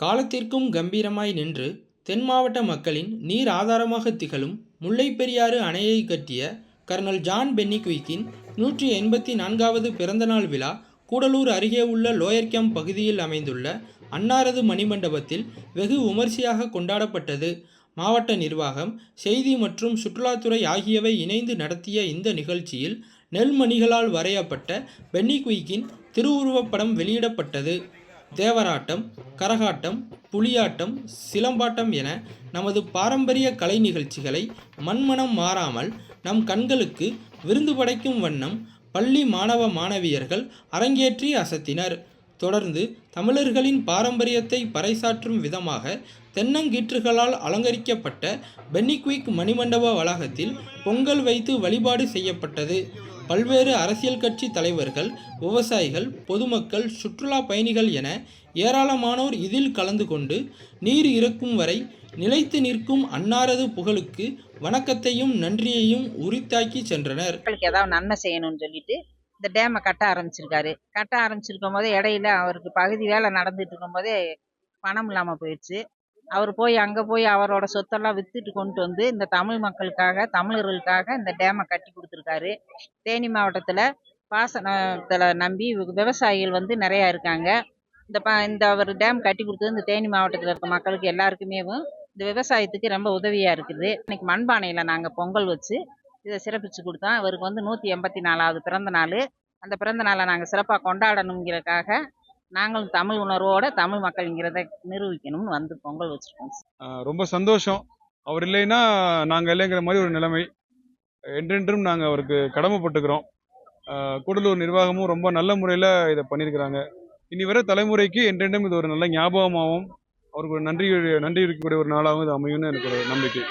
காலத்திற்கும் கம்பீரமாய் நின்று தென் மாவட்ட மக்களின் நீர் ஆதாரமாக திகழும் முல்லை பெரியாறு அணையை கட்டிய கர்னல் ஜான் பென்னிக்விக்கின் நூற்றி எண்பத்தி நான்காவது பிறந்தநாள் விழா கூடலூர் அருகே உள்ள லோயர் கேம்ப் பகுதியில் அமைந்துள்ள அன்னாரது மணிமண்டபத்தில் வெகு விமர்சையாக கொண்டாடப்பட்டது. மாவட்ட நிர்வாகம் செய்தி மற்றும் சுற்றுலாத்துறை ஆகியவை இணைந்து நடத்திய இந்த நிகழ்ச்சியில் நெல்மணிகளால் வரையப்பட்ட பென்னிக்விக்கின் திருவுருவப்படம் வெளியிடப்பட்டது. தேவராட்டம் கரகாட்டம் புலியாட்டம் சிலம்பாட்டம் என நமது பாரம்பரிய கலை நிகழ்ச்சிகளை மண்மனம் மாறாமல் நம் கண்களுக்கு விருந்து படைக்கும் வண்ணம் பள்ளி மாணவ மாணவியர்கள் அரங்கேற்றி அசத்தினர். தொடர்ந்து தமிழர்களின் பாரம்பரியத்தை பறைசாற்றும் விதமாக தென்னங்கீற்றுகளால் அலங்கரிக்கப்பட்ட பென்னிக்விக் மணிமண்டப வளாகத்தில் பொங்கல் வைத்து வழிபாடு செய்யப்பட்டது. பல்வேறு அரசியல் கட்சி தலைவர்கள் விவசாயிகள் பொதுமக்கள் சுற்றுலா பயணிகள் என ஏராளமானோர் இதில் கலந்து கொண்டு நீர் இறக்கும் வரை நிலைத்து நிற்கும் அன்னாரது புகழுக்கு வணக்கத்தையும் நன்றியையும் உரித்தாக்கி சென்றனர். மக்களுக்கு ஏதாவது நன்மை செய்யணும்னு சொல்லிட்டு இந்த டேமை கட்ட ஆரம்பிச்சிருக்காரு. கட்ட ஆரம்பிச்சிருக்கும் போதே இடையில அவருக்கு பகுதி வேலை நடந்துட்டு இருக்கும் போதே பணம் இல்லாமல் போயிடுச்சு. அவர் போய் அங்கே போய் அவரோட சொத்தெல்லாம் வித்துட்டு கொண்டு வந்து இந்த தமிழ் மக்களுக்காக தமிழர்களுக்காக இந்த டேமை கட்டி கொடுத்துருக்காரு. தேனி மாவட்டத்தில் பாசனத்தில் நம்பி விவசாயிகள் வந்து நிறையா இருக்காங்க. இந்த ப இந்த அவர் டேம் கட்டி கொடுத்தது இந்த தேனி மாவட்டத்தில் இருக்க மக்களுக்கு எல்லாருக்குமே இந்த விவசாயத்துக்கு ரொம்ப உதவியாக இருக்குது. இன்னைக்கு மண்பானையில் நாங்கள் பொங்கல் வச்சு இதை சிறப்பிச்சு கொடுத்தோம். இவருக்கு வந்து நூற்றி எண்பத்தி நாலாவது பிறந்த நாள். அந்த பிறந்த நாளை நாங்கள் சிறப்பாக கொண்டாடணுங்கிறதுக்காக நாங்களும் தமிழ் உணர்வோட தமிழ் மக்கள்ங்கிறத நிரூபிக்கணும்னு வந்து பொங்கல் வச்சுருக்கோம். ரொம்ப சந்தோஷம். அவர் இல்லைன்னா நாங்கள் இல்லைங்கிற மாதிரி ஒரு நிலைமை. என்றென்றும் நாங்கள் அவருக்கு கடமைப்பட்டுக்கிறோம். கூடலூர் நிர்வாகமும் ரொம்ப நல்ல முறையில் இதை பண்ணியிருக்கிறாங்க. இனி வர தலைமுறைக்கு என்றென்றும் இது ஒரு நல்ல ஞாபகமாகவும் அவருக்கு ஒரு நன்றி நன்றி இருக்கக்கூடிய ஒரு நாளாகவும் இது அமையும்னு எனக்கு ஒரு நம்பிக்கை.